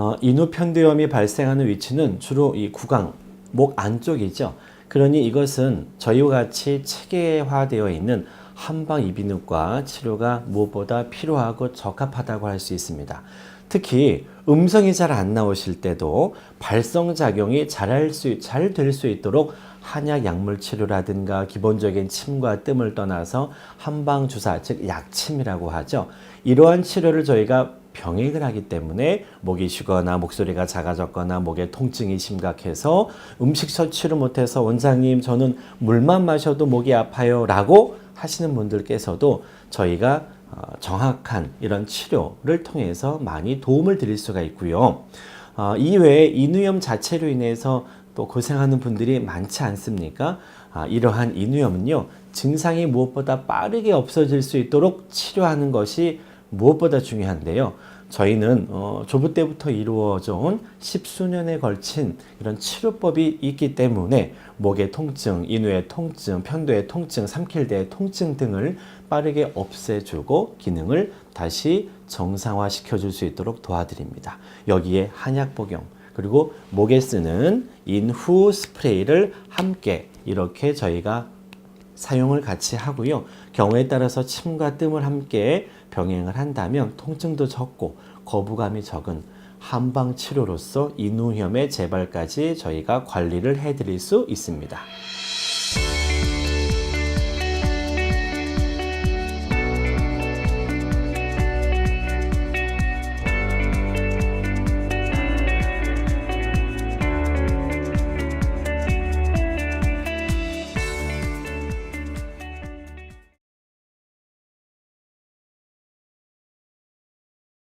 어, 인후 편두염이 발생하는 위치는 주로 이 구강, 목 안쪽이죠. 그러니 이것은 저희와 같이 체계화되어 있는 한방 이비인후과 치료가 무엇보다 필요하고 적합하다고 할 수 있습니다. 특히 음성이 잘 안 나오실 때도 발성 작용이 잘할 수, 잘될수 있도록 한약 약물 치료라든가 기본적인 침과 뜸을 떠나서 한방 주사, 즉 약침이라고 하죠. 이러한 치료를 저희가 병행을 하기 때문에 목이 쉬거나 목소리가 작아졌거나 목에 통증이 심각해서 음식 섭취를 못해서 원장님 저는 물만 마셔도 목이 아파요 라고 하시는 분들께서도 저희가 어, 정확한 이런 치료를 통해서 많이 도움을 드릴 수가 있고요. 어, 이외에 인후염 자체로 인해서 또 고생하는 분들이 많지 않습니까? 아, 이러한 인후염은요, 증상이 무엇보다 빠르게 없어질 수 있도록 치료하는 것이 무엇보다 중요한데요. 저희는 어, 조부 때부터 이루어져 온 십수년에 걸친 이런 치료법이 있기 때문에 목의 통증, 인후의 통증, 편도의 통증, 삼킬대의 통증 등을 빠르게 없애주고 기능을 다시 정상화 시켜 줄 수 있도록 도와드립니다. 여기에 한약 복용, 그리고 목에 쓰는 인후 스프레이를 함께 이렇게 저희가 사용을 같이 하고요. 경우에 따라서 침과 뜸을 함께 병행을 한다면 통증도 적고 거부감이 적은 한방 치료로서 인후염의 재발까지 저희가 관리를 해드릴 수 있습니다.